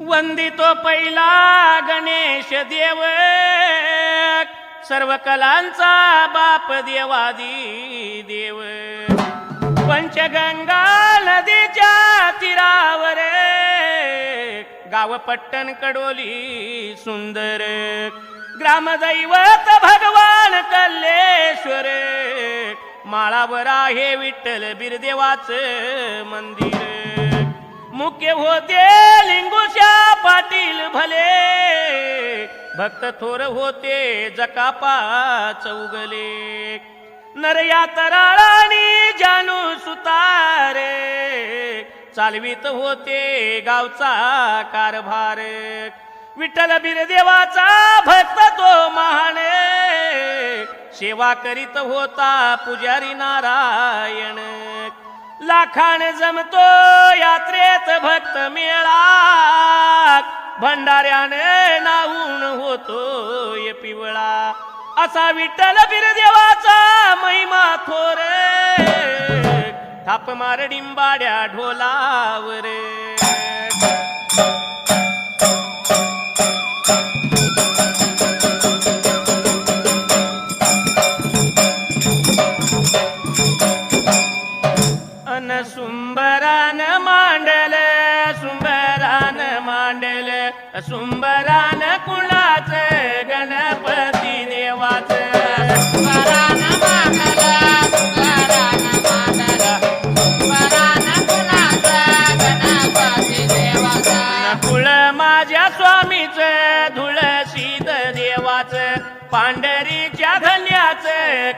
वंदितो पहिला गणेश देव. सर्व कलांचा बाप देवादी देव. पंचगंगा नदीच्या तीरावर. गाव पट्टण कडोली सुंदर. ग्रामदैवत भगवान कल्लेश्वर. माळावर आहे विठ्ठल बिरदेवाच मंदिर. मुख्य होते लिंगूच्या पाटील भले. भक्त थोर होते जकापा चौगले. नरया तराळानी जानू सुतारे. चालवीत होते गावचा कारभार. विठ्ठल बिरदेवाचा भक्त तो महान. सेवा करीत होता पुजारी नारायण. लाखान जमतो यात्रेत भक्त मेळा. भंडाऱ्याने नाहून होतो ये पिवळा. असा विठ्ठल बिरदेवाचा महिमा थोर. थाप मार डिंबाड्या ढोलावर.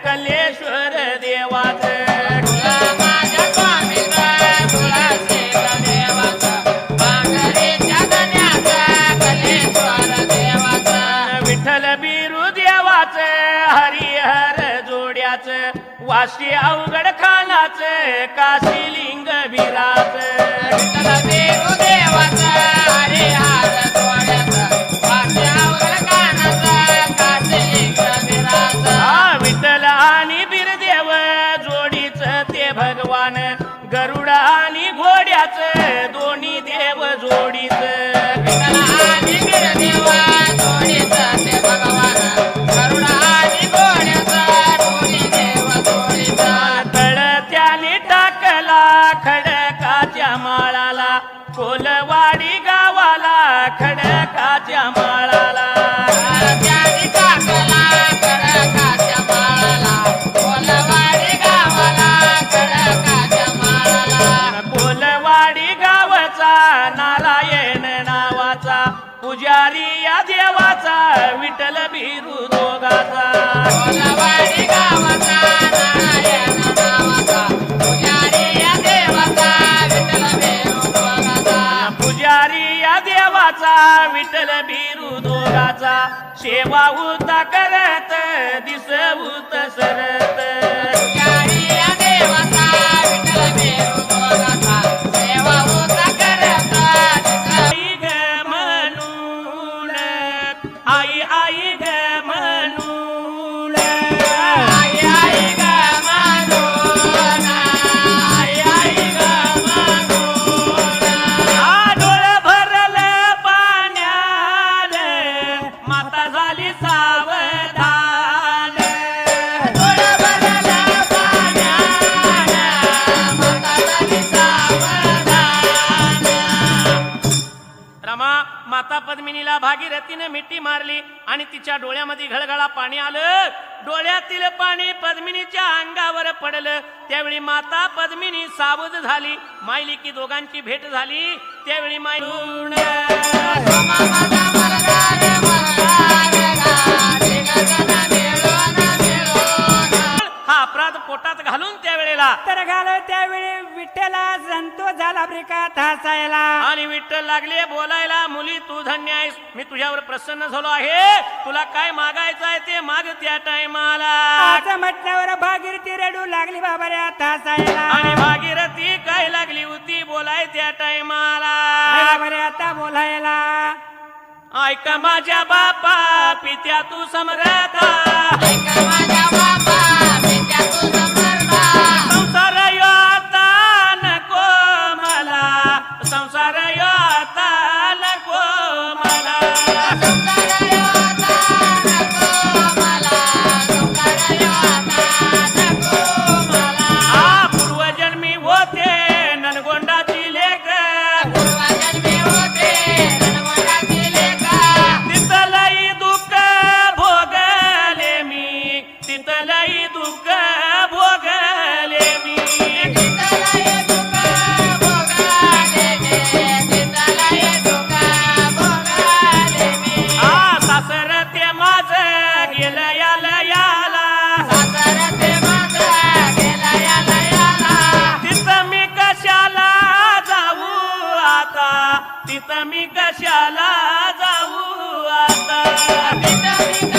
कलेश्वर देवा विठ्ठल बिरू दोघाचा सेवा होता करत दिसवूत सरत. आई आई ग माता भागीरथीने मिठी मारली आणि तिच्या डोळ्यामध्ये घळघळा पाणी आलं. डोळ्यातील पाणी पद्मिनीच्या अंगावर पडलं. त्यावेळी माता पद्मिनी सावध झाली. मायली की दोघांची भेट झाली. त्यावेळी माय पोटात घालून त्यावेळेला. तर घालो त्यावेळी विठ्ठला संतोष झाला ब्रिकात हसायला. आणि विठ्ठल लागले बोलायला मुली तू धन्य आहेस. मी तुझ्यावर प्रसन्न झालो आहे. तुला काय मागायचं आहे ते माग त्या टायमाला. असं म्हटल्यावर भागीरथी रडू लागली बाबा रे आता हसायला. आणि भागीरथी काय लागली होती बोलाय त्या टायमाला. बाबा रे आता बोलायला. ऐका माझ्या बापा पित्या तू समरता. ऐक माझ्या बाबा तिथं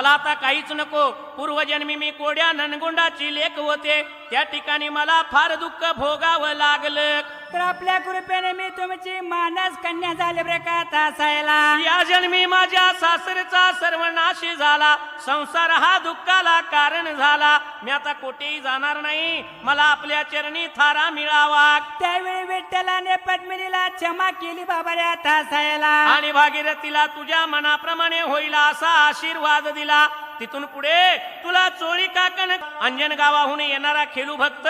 मला आता काहीच नको. पूर्वजन्मी मी कोड्या ननगुंडाची लेख होते. त्या ठिकाणी मला फार दुःख भोगावं लागलं. तर आपल्या कृपेने मी तुमची मानस कन्या झाले बरे का तासायला या जन्मी माझ्या सासरचा सर्वनाश झाला. संसार हा दुःखाला कारण झाला. मी आता कोठेही जाणार नाही. मला आपल्या चरणी थारा मिळावा. त्यावेळी विठ्ठलाने पद्मिनीला क्षमा केली बाबा रे तासायला आणि भागीरथीला तुझ्या मनाप्रमाणे होईल असा आशीर्वाद दिला. तिथून पुढे तुला चोळी काकण अंजन गावाहून येणारा खेळू भक्त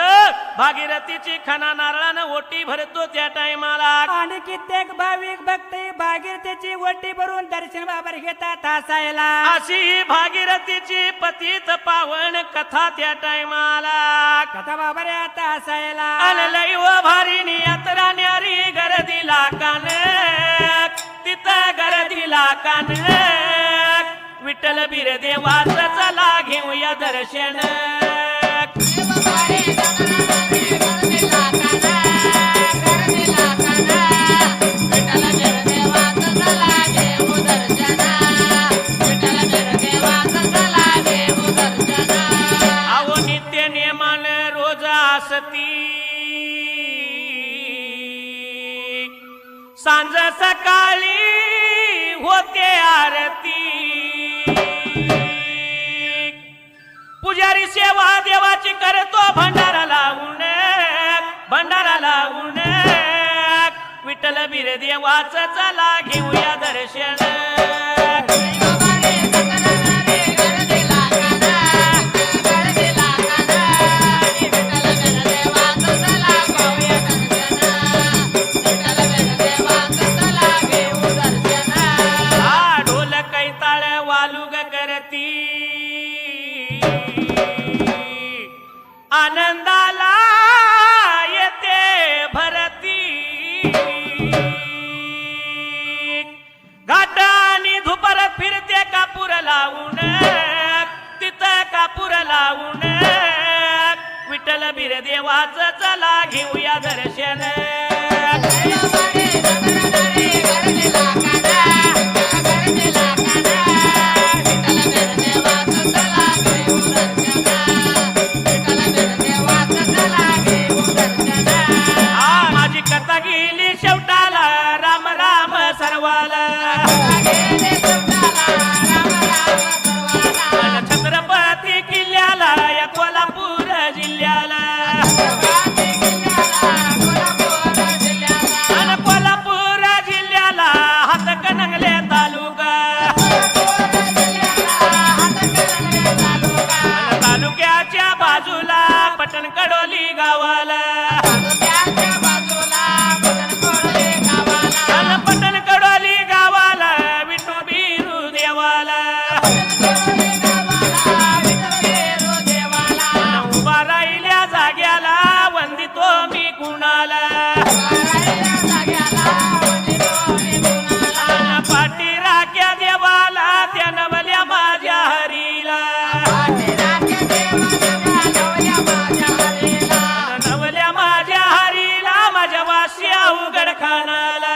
भागीरथीची खना नारळानं ओटी भरतो त्या टायमाला. आणि कित्येक भाविक भक्त भागीरथीची वटी भरून दर्शन बाबा घेतात तासायला अशी ही भागीरथीची पतित पावन कथा त्या टायमाला. कथा बाबा रे तासायला अनलई व भारी यात्रा न्यारी गर्दीला कान तिथं गर्दीला कान विठ्ठल बिरदेवाच चला घेऊया दर्शन. सांज सकाळी होते आरती. सेवा देवाची करतो भंडारा लावून भंडारा लावून विठ्ठल बीर देवाच चला घेऊया दर्शन. आनंदाला येते भरती. घाट आणि फिरते कापूर लावून. तिथं कापूर लावून. विठ्ठल बीर देवाचं चला घेऊया दर्शन. सर्वाला कानाला.